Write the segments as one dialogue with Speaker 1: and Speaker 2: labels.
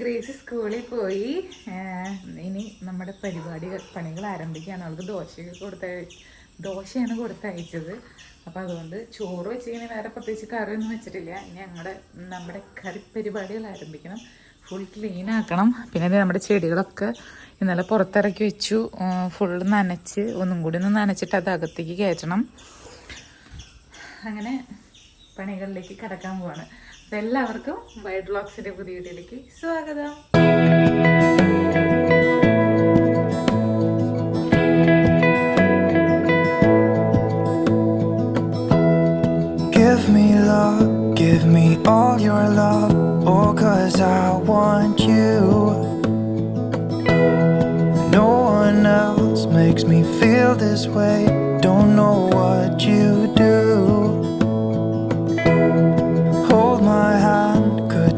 Speaker 1: Grace സ്കൂളിൽ പോയി. ഇനി നമ്മുടെ പരിപാടി പണികൾ ആരംഭിക്കുകയാണ് അവൾക്ക് ദോശയൊക്കെ കൊടുത്ത ദോശയാണ് കൊടുത്തയച്ചത്. അപ്പോൾ അതുകൊണ്ട് ചോറ് വെച്ച് കഴിഞ്ഞാൽ വേറെ പ്രത്യേകിച്ച് കറിയൊന്നും വെച്ചിട്ടില്ല. ഇനി ഞങ്ങളുടെ നമ്മുടെ കറി പരിപാടികൾ ആരംഭിക്കണം. ഫുൾ ക്ലീൻ ആക്കണം. പിന്നെ നമ്മുടെ ചെടികളൊക്കെ ഇന്നലെ പുറത്തിറക്കി വെച്ചു. ഫുൾ നനച്ച് ഒന്നും കൂടി ഒന്ന് നനച്ചിട്ട് അത് അകത്തേക്ക് കയറ്റണം. അങ്ങനെ പണികളിലേക്ക് കിടക്കാൻ പോവാണ്. എല്ലാവർക്കും വൈഡ് ബ്ലോഗ്സിന്റെ പുതിയ വീഡിയോയിലേക്ക് സ്വാഗതം
Speaker 2: Give me love, give me all your love. Oh, cause I want you. No one else makes me feel this way.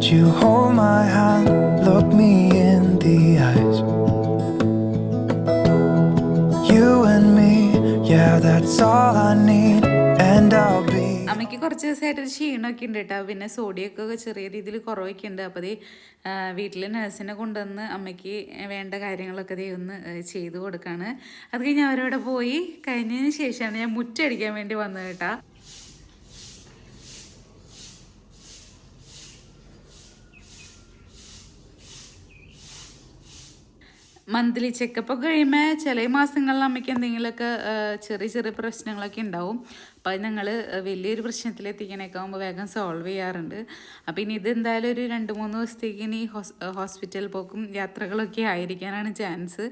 Speaker 2: You hold my hand? Look me in the eyes. You and me, yeah, that's all I need. And I'll be.
Speaker 1: അമ്മയ്ക്ക് കുറച്ച് ദിവസമായിട്ട് ക്ഷീണമൊക്കെ ഉണ്ട് കേട്ടോ പിന്നെ സോഡിയൊക്കെ ചെറിയ രീതിയിൽ കുറവൊക്കെ ഉണ്ട് അപ്പോൾ ഈ വീട്ടിൽ നഴ്സിനെ കൊണ്ടുവന്ന് അമ്മയ്ക്ക് വേണ്ട കാര്യങ്ങളൊക്കെ ദേ ഒന്ന് ചെയ്തു കൊടുക്കാണ് അത് കഴിഞ്ഞ് അവരവിടെ പോയി കഴിഞ്ഞതിന് ശേഷമാണ് ഞാൻ മുറ്റടിക്കാൻ വേണ്ടി വന്നത് കേട്ടാ മന്ത്ലി ചെക്കപ്പ് കഴിയുമ്പോൾ ചില മാസങ്ങളിൽ അമ്മയ്ക്ക് എന്തെങ്കിലുമൊക്കെ ചെറിയ ചെറിയ പ്രശ്നങ്ങളൊക്കെ ഉണ്ടാവും. അപ്പോൾ ഞങ്ങൾ വലിയൊരു പ്രശ്നത്തിലെത്തിക്കണേക്കെ ആകുമ്പോൾ വേഗം സോൾവ് ചെയ്യാറുണ്ട്. അപ്പോൾ ഇനി ഇതെന്തായാലും ഒരു രണ്ട് മൂന്ന് ദിവസത്തേക്ക് ഇനി ഹോസ് ഹോസ്പിറ്റൽ പോക്കും യാത്രകളൊക്കെ ആയിരിക്കാനാണ് ചാൻസ്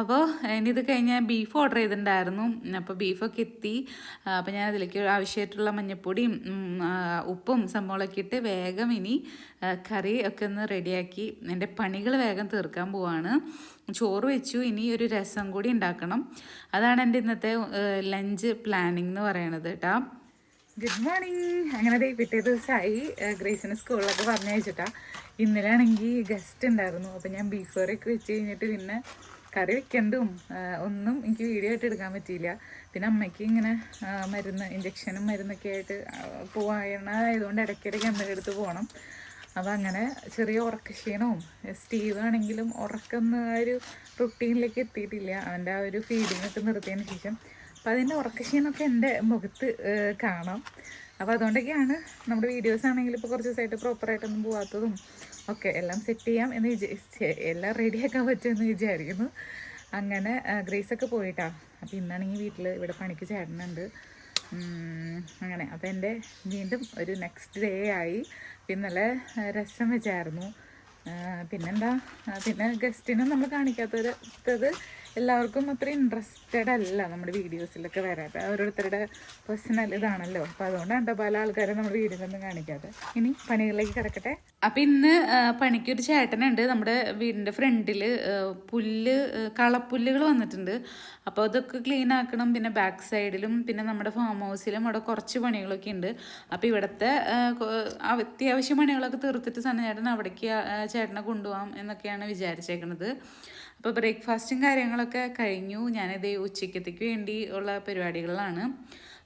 Speaker 1: അപ്പോൾ ഇനി ഇത് കഴിഞ്ഞാൽ ബീഫ് ഓർഡർ ചെയ്തിട്ടുണ്ടായിരുന്നു. അപ്പോൾ ബീഫൊക്കെ എത്തി. അപ്പോൾ ഞാൻ അതിലേക്ക് ആവശ്യമായിട്ടുള്ള മഞ്ഞപ്പൊടിയും ഉപ്പും സംഭവമൊക്കെ ഇട്ട് വേഗം ഇനി കറി ഒക്കെ ഒന്ന് റെഡിയാക്കി എന്റെ പണികൾ വേഗം തീർക്കാൻ പോവാണ്. ചോറ് വെച്ചു. ഇനി ഒരു രസം കൂടി ഉണ്ടാക്കണം. അതാണ് എന്റെ ഇന്നത്തെ ലഞ്ച് പ്ലാനിങ് എന്ന് പറയണത്. കേട്ടാ ഗുഡ് മോർണിംഗ് അങ്ങനെ ദേ പിറ്റേ ദിവസമായി ഗ്രേസിന് സ്കൂളിലൊക്കെ പറഞ്ഞയച്ചിട്ടാ ഇന്നലെ ആണെങ്കിൽ ഗസ്റ്റ് ഉണ്ടായിരുന്നു. അപ്പം ഞാൻ ബീഫ് കറി ഒക്കെ വെച്ച് കഴിഞ്ഞിട്ട് പിന്നെ കറി വെക്കണ്ടും ഒന്നും എനിക്ക് വീഡിയോ ആയിട്ട് എടുക്കാൻ പറ്റിയില്ല. പിന്നെ അമ്മയ്ക്ക് ഇങ്ങനെ മരുന്ന് ഇഞ്ചക്ഷനും മരുന്നൊക്കെ ആയിട്ട് പോവായതുകൊണ്ട് ഇടയ്ക്കിടയ്ക്ക് എന്തെങ്കിലും എടുത്ത് പോകണം അപ്പം അങ്ങനെ ചെറിയ ഉറക്കക്ഷീണവും സ്റ്റീവ് ആണെങ്കിലും ആ ഒരു റുട്ടീനിലേക്ക് എത്തിയിട്ടില്ല. അവന്റെ ആ ഒരു ഫീഡിങ് ഒക്കെ നിർത്തിയതിന് ശേഷം അപ്പം അതിന്റെ ഉറക്കക്ഷീണമൊക്കെ എന്റെ മുഖത്ത് കാണാം. അപ്പോൾ അതുകൊണ്ടൊക്കെയാണ് നമ്മുടെ വീഡിയോസ് ആണെങ്കിൽ ഇപ്പോൾ കുറച്ച് ദിവസമായിട്ട് പ്രോപ്പറായിട്ടൊന്നും പോവാത്തതും ഒക്കെ എല്ലാം സെറ്റ് ചെയ്യാം എന്ന് വിചാരിച്ച് എല്ലാം റെഡിയാക്കാൻ പറ്റുമെന്ന് വിചാരിക്കുന്നു. അങ്ങനെ ഗ്രേസൊക്കെ പോയിട്ടാ. അപ്പോൾ ഇന്നാണെങ്കിൽ വീട്ടിൽ ഇവിടെ പണിക്ക് ചേട്ടനുണ്ട്. അങ്ങനെ. അപ്പോൾ എന്റെ വീണ്ടും ഒരു നെക്സ്റ്റ് ഡേ ആയി. ഇന്നലെ രസം വെച്ചായിരുന്നു. പിന്നെന്താ? പിന്നെ ഗസ്റ്റിനും നമ്മൾ കാണിക്കാത്തത് എല്ലാവർക്കും അത്ര ഇൻട്രസ്റ്റഡ് അല്ല നമ്മുടെ വീഡിയോസിലൊക്കെ വരാൻ. ഓരോരുത്തരുടെ പേഴ്സണൽ ഇതാണല്ലോ. അപ്പം അതുകൊണ്ടാണ് പല ആൾക്കാരും നമ്മുടെ വീഡിയോയിലൊന്നും കാണിക്കാതെ ഇനി പണികളിലേക്ക് കിടക്കട്ടെ. അപ്പം ഇന്ന് പണിക്കൊരു ചേട്ടനുണ്ട്. നമ്മുടെ വീടിന്റെ ഫ്രണ്ടിൽ പുല്ല് കളപ്പുല്ലുകൾ വന്നിട്ടുണ്ട്. അപ്പോൾ അതൊക്കെ ക്ലീൻ ആക്കണം. പിന്നെ ബാക്ക് സൈഡിലും പിന്നെ നമ്മുടെ ഫാം ഹൗസിലും അവിടെ കുറച്ച് പണികളൊക്കെ ഉണ്ട്. അപ്പോൾ ഇവിടുത്തെ അത്യാവശ്യ പണികളൊക്കെ തീർത്തിട്ട് സണ്ണ ചേട്ടൻ അവിടേക്ക് ചേട്ടനെ കൊണ്ടുപോകാം എന്നൊക്കെയാണ് വിചാരിച്ചേക്കണത്. അപ്പോൾ ബ്രേക്ക്ഫാസ്റ്റും കാര്യങ്ങളൊക്കെ കഴിഞ്ഞു. ഞാനിത് ഉച്ചയ്ക്കത്തേക്ക് വേണ്ടി ഉള്ള പരിപാടികളിലാണ്.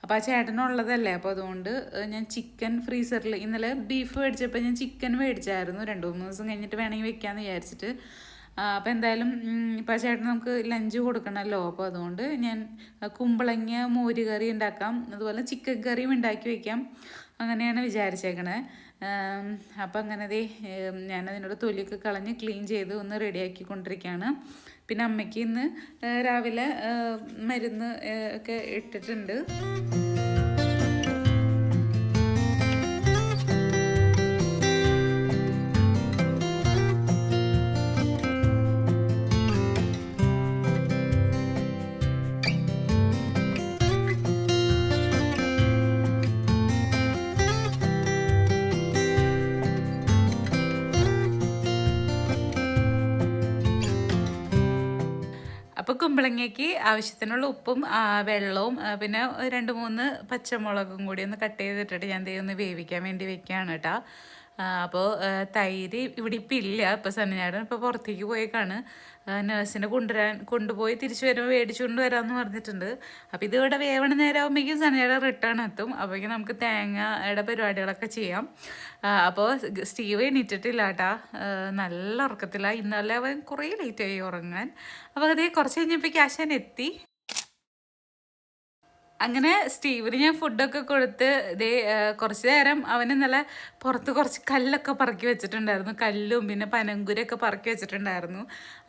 Speaker 1: അപ്പോൾ ആ ചേട്ടനുള്ളതല്ലേ? അപ്പോൾ അതുകൊണ്ട് ഞാൻ ചിക്കൻ ഫ്രീസറിൽ ഇന്നലെ ബീഫ് മേടിച്ചപ്പോൾ ഞാൻ ചിക്കൻ മേടിച്ചായിരുന്നു. രണ്ട് മൂന്ന് ദിവസം കഴിഞ്ഞിട്ട് വേണമെങ്കിൽ വെക്കാമെന്ന് വിചാരിച്ചിട്ട്. അപ്പോൾ എന്തായാലും ഇപ്പോൾ ചേട്ടൻ നമുക്ക് ലഞ്ച് കൊടുക്കണമല്ലോ അപ്പോൾ അതുകൊണ്ട് ഞാൻ കുമ്പളങ്ങ മോര് കറി ഉണ്ടാക്കാം. അതുപോലെ ചിക്കൻ കറിയും ഉണ്ടാക്കി വയ്ക്കാം അങ്ങനെയാണ് വിചാരിച്ചേക്കണേ. അപ്പം അങ്ങനെ ദേ ഞാനതിനോട് തൊലിയൊക്കെ കളഞ്ഞ് ക്ലീൻ ചെയ്ത് ഒന്ന് റെഡിയാക്കി കൊണ്ടിരിക്കുകയാണ് പിന്നെ അമ്മയ്ക്ക് ഇന്ന് രാവിലെ മരുന്ന് ഒക്കെ ഇട്ടിട്ടുണ്ട്. കുമ്പളങ്ങയ്ക്ക് ആവശ്യത്തിനുള്ള ഉപ്പും വെള്ളവും പിന്നെ രണ്ട് മൂന്ന് പച്ചമുളകും കൂടി ഒന്ന് കട്ട് ചെയ്തിട്ടിട്ട് ഞാൻ ദേ ഒന്ന് വേവിക്കാൻ വേണ്ടി വെക്കുകയാണ് കേട്ടോ. അപ്പോൾ തൈര് ഇവിടെ ഇപ്പം ഇല്ല. ഇപ്പോൾ സന്നിചാടൻ ഇപ്പോൾ പുറത്തേക്ക് പോയേക്കാണ്. നേഴ്സിനെ കൊണ്ടുവരാൻ കൊണ്ടുപോയി തിരിച്ചു വരുമ്പോൾ മേടിച്ചുകൊണ്ട് വരാമെന്ന് പറഞ്ഞിട്ടുണ്ട്. അപ്പോൾ ഇത് ഇവിടെ വേവണ നേരമാകുമ്പോഴേക്കും സന്നിചാടൻ റിട്ടേൺ എത്തും. അപ്പോഴേക്കും നമുക്ക് തേങ്ങയുടെ പരിപാടികളൊക്കെ ചെയ്യാം. അപ്പോൾ സ്റ്റീവ് എണീറ്റിട്ടില്ല കേട്ടാ നല്ല ഉറക്കത്തില്ല ഇന്നലെ അവൻ കുറേ ലേറ്റായി ഉറങ്ങാൻ. അപ്പോൾ അതേ കുറച്ച് കഴിഞ്ഞപ്പോൾ ക്യാഷൻ എത്തി. അങ്ങനെ സ്റ്റീവിന് ഞാൻ ഫുഡൊക്കെ കൊടുത്ത് ഇതേ കുറച്ച് നേരം അവന് നല്ല പുറത്ത് കുറച്ച് കല്ലൊക്കെ പറക്കി വെച്ചിട്ടുണ്ടായിരുന്നു. കല്ലും പിന്നെ പനങ്കുരൊക്കെ പറക്കി വെച്ചിട്ടുണ്ടായിരുന്നു.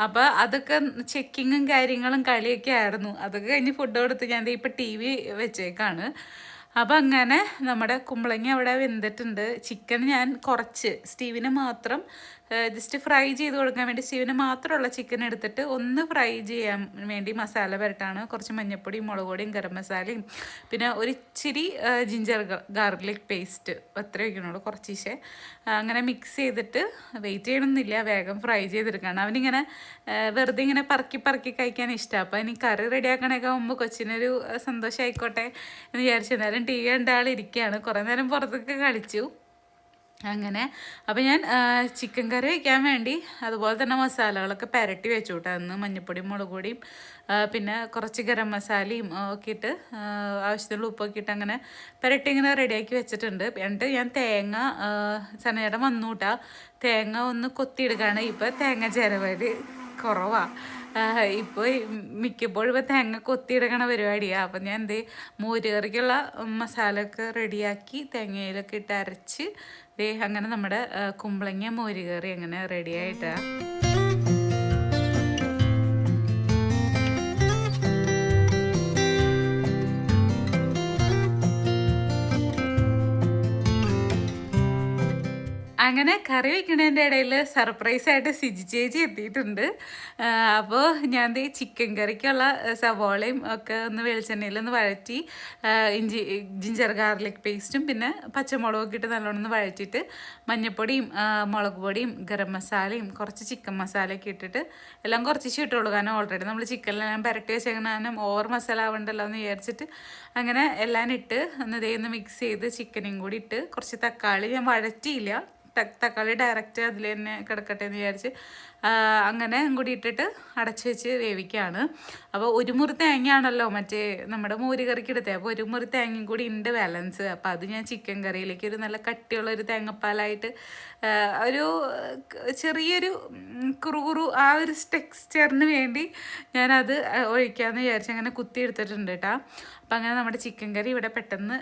Speaker 1: അപ്പോൾ അതൊക്കെ ചെക്കിങ്ങും കാര്യങ്ങളും കളിയൊക്കെ ആയിരുന്നു. അതൊക്കെ കഴിഞ്ഞ് ഫുഡ് കൊടുത്ത് ഞാൻ ദേ ഇപ്പം ടി വി വെച്ചേക്കാണ്. അപ്പം അങ്ങനെ നമ്മുടെ കുമ്പളങ്ങി അവിടെ വെന്തിട്ടുണ്ട്. ചിക്കൻ ഞാൻ കുറച്ച് സ്റ്റീവിന് മാത്രം ജസ്റ്റ് ഫ്രൈ ചെയ്ത് കൊടുക്കാൻ വേണ്ടി സ്റ്റീവിന് മാത്രമുള്ള ചിക്കൻ എടുത്തിട്ട് ഒന്ന് ഫ്രൈ ചെയ്യാൻ വേണ്ടി മസാല പുരട്ടാണ്. കുറച്ച് മഞ്ഞപ്പൊടിയും മുളക് പൊടിയും ഗരം മസാലയും പിന്നെ ഒരു ഇച്ചിരി ജിഞ്ചർ ഗാർലിക് പേസ്റ്റ് അത്ര വയ്ക്കണുള്ളൂ കുറച്ചീശെ. അങ്ങനെ മിക്സ് ചെയ്തിട്ട് വെയിറ്റ് ചെയ്യണമെന്നില്ല വേഗം ഫ്രൈ ചെയ്തെടുക്കണം. അവനിങ്ങനെ വെറുതെ ഇങ്ങനെ പറക്കി പറക്കി കഴിക്കാൻ ഇഷ്ടമാണ് അപ്പോൾ ഇനി കറി റെഡിയാക്കണൊക്കെ മുമ്പ് കൊച്ചിനൊരു സന്തോഷമായിക്കോട്ടെ എന്ന് വിചാരിച്ചു. എന്നാലും ടീ വി കണ്ട ആൾ കുറേ നേരം പുറത്തൊക്കെ കളിച്ചു. അങ്ങനെ. അപ്പോൾ ഞാൻ ചിക്കൻ കറി വയ്ക്കാൻ വേണ്ടി അതുപോലെ തന്നെ മസാലകളൊക്കെ പുരട്ടി വെച്ചു കൂട്ടാ അന്ന് മഞ്ഞപ്പൊടിയും മുളക് പൊടിയും പിന്നെ കുറച്ച് ഗരം മസാലയും ഒക്കെ ഇട്ട് ആവശ്യത്തിനുള്ള ഉപ്പൊക്കെ ഇട്ട് അങ്ങനെ പുരട്ടി ഇങ്ങനെ റെഡിയാക്കി വെച്ചിട്ടുണ്ട്. എന്നിട്ട് ഞാൻ തേങ്ങ സനയുടെ വന്നൂട്ടാ തേങ്ങ ഒന്ന് കൊത്തിയിടുകയാണ്. ഇപ്പോൾ തേങ്ങ ചിരവൽ കുറവാണ് ഇപ്പോൾ മിക്കപ്പോഴും ഇപ്പോൾ തേങ്ങ കൊത്തിയിടക്കണ പരിപാടിയാണ് അപ്പം ഞാൻ എന്ത് മോര് കറിക്കുള്ള മസാല ഒക്കെ റെഡിയാക്കി തേങ്ങയിലൊക്കെ ഇട്ട് അരച്ച് ദേ അങ്ങനെ നമ്മുടെ കുമ്പളങ്ങ മോര് കറി അങ്ങനെ റെഡി അങ്ങനെ കറി വെക്കണതിന്റെ ഇടയിൽ സർപ്രൈസ് ആയിട്ട് സിജി ചേച്ചി എത്തിയിട്ടുണ്ട്. അപ്പോൾ ഞാൻ ഈ ചിക്കൻ കറിക്കുള്ള സവോളയും ഒക്കെ ഒന്ന് വെളിച്ചെണ്ണയിൽ ഒന്ന് വഴറ്റി ഇഞ്ചി ജിഞ്ചർ ഗാർലിക് പേസ്റ്റും പിന്നെ പച്ചമുളകൊക്കെ ഇട്ട് നല്ലോണം ഒന്ന് വഴറ്റിയിട്ട് മഞ്ഞൾപ്പൊടിയും മുളക് പൊടിയും ഗരം മസാലയും കുറച്ച് ചിക്കൻ മസാലയൊക്കെ ഇട്ടിട്ട് എല്ലാം കുറച്ച് ഇട്ടുള്ളൂ കാരണം ഓൾറെഡി നമ്മൾ ചിക്കനിലെല്ലാം പുരട്ടി വെച്ചേക്കണം ഓവർ മസാല ആവണ്ടല്ലോ എന്ന് വിചാരിച്ചിട്ട് അങ്ങനെ എല്ലാം ഇട്ട് ഒന്ന് ഇതേ ഒന്ന് മിക്സ് ചെയ്ത് ചിക്കനും കൂടി ഇട്ട് കുറച്ച് തക്കാളി ഞാൻ വഴറ്റിയില്ല. തക്കാളി ഡയറക്റ്റ് അതിൽ തന്നെ കിടക്കട്ടെ എന്ന് വിചാരിച്ച് അങ്ങനെ കൂടി ഇട്ടിട്ട് അടച്ച് വെച്ച് വേവിക്കുകയാണ് അപ്പോൾ ഒരു മുറി തേങ്ങയാണല്ലോ മറ്റേ നമ്മുടെ മോര് കറിക്ക് എടുത്തത് അപ്പോൾ ഒരു മുറി തേങ്ങയും കൂടി ഉണ്ട് ബാലൻസ്. അപ്പോൾ അത് ഞാൻ ചിക്കൻ കറിയിലേക്ക് ഒരു നല്ല കട്ടിയുള്ള ഒരു തേങ്ങപ്പാലായിട്ട് ഒരു ചെറിയൊരു കുറുകുറു ആ ഒരു ടെക്സ്ചറിന് വേണ്ടി ഞാനത് ഒഴിക്കാമെന്ന് വിചാരിച്ച് അങ്ങനെ കുത്തി എടുത്തിട്ടുണ്ട് കേട്ടോ അപ്പം അങ്ങനെ നമ്മുടെ ചിക്കൻ കറി ഇവിടെ പെട്ടെന്ന്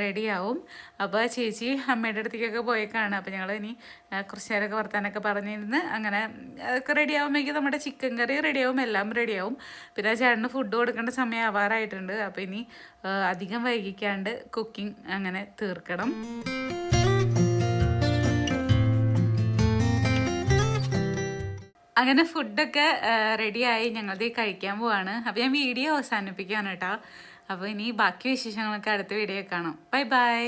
Speaker 1: റെഡിയാവും. അപ്പോൾ ചേച്ചി അമ്മയുടെ അടുത്തേക്കൊക്കെ പോയേക്കാണ്. അപ്പോൾ ഞങ്ങൾ ഇനി കുറച്ച് നേരമൊക്കെ വർത്താനൊക്കെ പറഞ്ഞിരുന്ന്. അങ്ങനെ അതൊക്കെ റെഡി ആകുമ്പോഴേക്കും നമ്മുടെ ചിക്കൻ കറി റെഡിയാവും എല്ലാം റെഡിയാവും പിന്നെ ആ ചേട്ടന് ഫുഡ് കൊടുക്കേണ്ട സമയം ആവാറായിട്ടുണ്ട്. അപ്പോൾ ഇനി അധികം വൈകിക്കാണ്ട് കുക്കിംഗ് അങ്ങനെ തീർക്കണം. അങ്ങനെ ഫുഡൊക്കെ റെഡിയായി ഞങ്ങളത് കഴിക്കാൻ പോവാണ്. അപ്പോൾ ഞാൻ വീഡിയോ അവസാനിപ്പിക്കുകയാണ് കേട്ടോ. അപ്പോൾ ഇനി ബാക്കി വിശേഷങ്ങളൊക്കെ അടുത്ത വീഡിയോ കാണാം. Bye bye